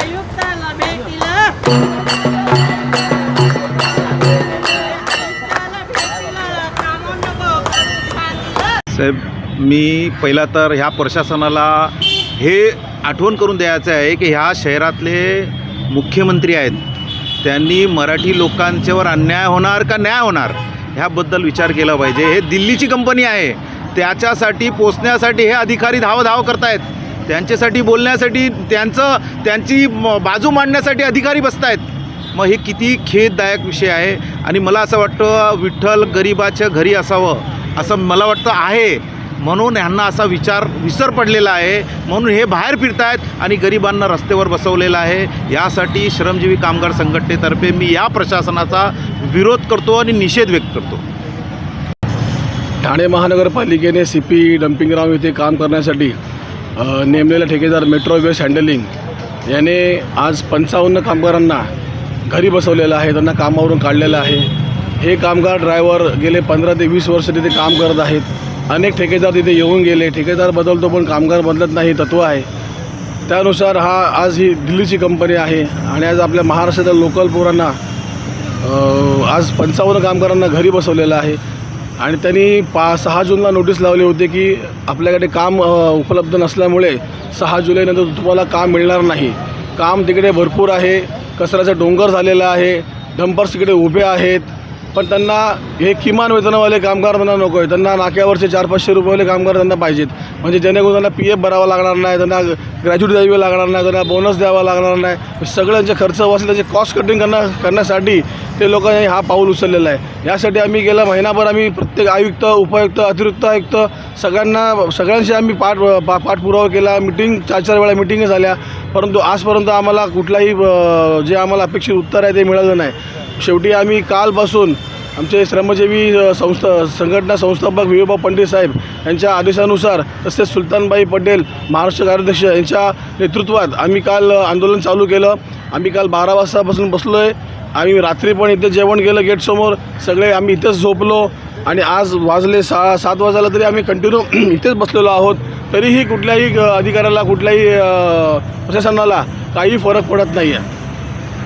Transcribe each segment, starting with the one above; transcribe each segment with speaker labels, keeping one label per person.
Speaker 1: आयुक्ताला भेटील
Speaker 2: साहेब मी पहिला तर ह्या प्रशासनाला हे आठवण करून द्यायचं आहे की ह्या शहरातले मुख्यमंत्री आहेत त्यांनी मराठी लोकांच्यावर अन्याय होणार का न्याय होणार? ह्याबद्दल विचार केला पाहिजे. हे दिल्लीची कंपनी आहे. त्याच्यासाठी पोचण्यासाठी हे अधिकारी धावधाव करतायत. त्यांच्यासाठी बोलण्यासाठी त्यांचं त्यांची म- बाजू मांडण्यासाठी अधिकारी बसतायत. मग हे किती खेददायक विषय आहे. आणि मला असं वाटतं विठ्ठल गरिबाच्या घरी असावं. असं मला वाटतं आहे. म्हणून ह्यांना असा विचार विसर पडलेला आहे. म्हणून हे बाहेर फिरतायत आणि गरिबांना रस्त्यावर बसवलेलं आहे. यासाठी श्रमजीवी कामगार संघटनेतर्फे मी या प्रशासनाचा विरोध करतो आणि निषेध व्यक्त करतो.
Speaker 3: ठाणे महानगरपालिकेने सी पी डम्पिंग ग्राउंड येथे काम करण्यासाठी नेमलेला ठेकेदार मेट्रो वेस्ट हँडलिंग याने आज पंचावन्न कामगारांना घरी बसवलेलं आहे. त्यांना कामावरून काढलेलं आहे. हे कामगार ड्रायव्हर गेले पंधरा ते वीस वर्ष तिथे काम करत आहेत. अनेक ठेकेदार तिथे येऊन गेले. ठेकेदार बदलतो पण कामगार बदलत नाही तत्त्व आहे. त्यानुसार हा आज ही दिल्लीची कंपनी आहे आणि आज आपल्या महाराष्ट्राच्या लोकल पोरांना आज पंचावन्न कामगारांना घरी बसवलेलं आहे. आणि त्यांनी पा सहा जूनला नोटीस लावली होती की आपल्याकडे काम उपलब्ध नसल्यामुळे सहा जुलैनंतर तुम्हाला काम मिळणार नाही. काम तिकडे भरपूर आहे. कचऱ्याचा डोंगर झालेला आहे. डंपर्स तिकडे उभे आहेत. पण त्यांना हे किमान वेतनवाले कामगार त्यांना नको आहे त्यांना नाक्यावरचे चार पाचशे रुपयेवाले कामगार त्यांना पाहिजेत. म्हणजे जेणेकरून त्यांना पी एफ भरावा लागणार नाही त्यांना ग्रॅज्युएट द्यावी लागणार नाही त्यांना बोनस द्यावा लागणार नाही. सगळ्यांचे खर्च वाचले त्याचे कॉस्ट कटिंग करण्या करण्यासाठी ते लोकांनी हा पाऊल उचललेला आहे. यासाठी आम्ही गेला महिनाभर आम्ही प्रत्येक आयुक्त उपायुक्त अतिरिक्त आयुक्त सगळ्यांना सगळ्यांशी आम्ही पाठ पा पाठपुरावा केला. मिटिंग चार चार वेळा मिटिंग झाल्या. परंतु आजपर्यंत आम्हाला कुठलाही जे आम्हाला अपेक्षित उत्तर आहे ते मिळालं नाही. शेवटी आम्ही कालपासून आमचे श्रमजीवी संस्था संघटना संस्थापक विवेबा पंडित साहेब यांच्या आदेशानुसार तसेच सुलतानबाई पटेल महाराष्ट्र कार्याध्यक्ष यांच्या नेतृत्वात आम्ही काल आंदोलन चालू केलं. आम्ही काल बारा वाजतापासून बसलो आहे आम्ही रात्री पण इथे जेवण केलं गेटसमोर सगळे आम्ही इथेच झोपलो आणि आज वाजले सा सात वाजायला तरी आम्ही कंटिन्यू इथेच बसलेलो आहोत. तरीही कुठल्याही अधिकाऱ्याला कुठल्याही प्रशासनाला काही फरक पडत नाही आहे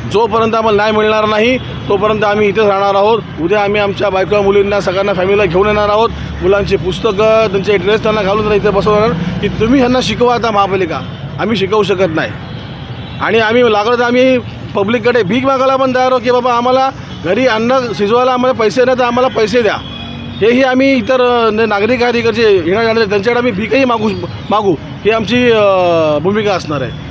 Speaker 3: जोपर्यंत आम्हाला न्याय मिळणार नाही तोपर्यंत आम्ही इथेच राहणार आहोत. उद्या आम्ही आमच्या बायका मुलींना सगळ्यांना फॅमिलीला घेऊन येणार आहोत. मुलांची पुस्तकं त्यांचे ड्रेस त्यांना घालून त्यांना इथे बसवणार की तुम्ही ह्यांना शिकवा आता महापालिका. आम्ही शिकवू शकत नाही. आणि आम्ही लागलं तर आम्ही पब्लिककडे भीक मागायला पण तयार आहोत की बाबा आम्हाला घरी अन्न शिजवायला आम्हाला पैसे नाही तर आम्हाला पैसे द्या. हेही आम्ही इतर नागरिक आहेत इकडचे येणार जाणारे त्यांच्याकडे आम्ही भीकही मागू मागू. ही आमची भूमिका असणार आहे.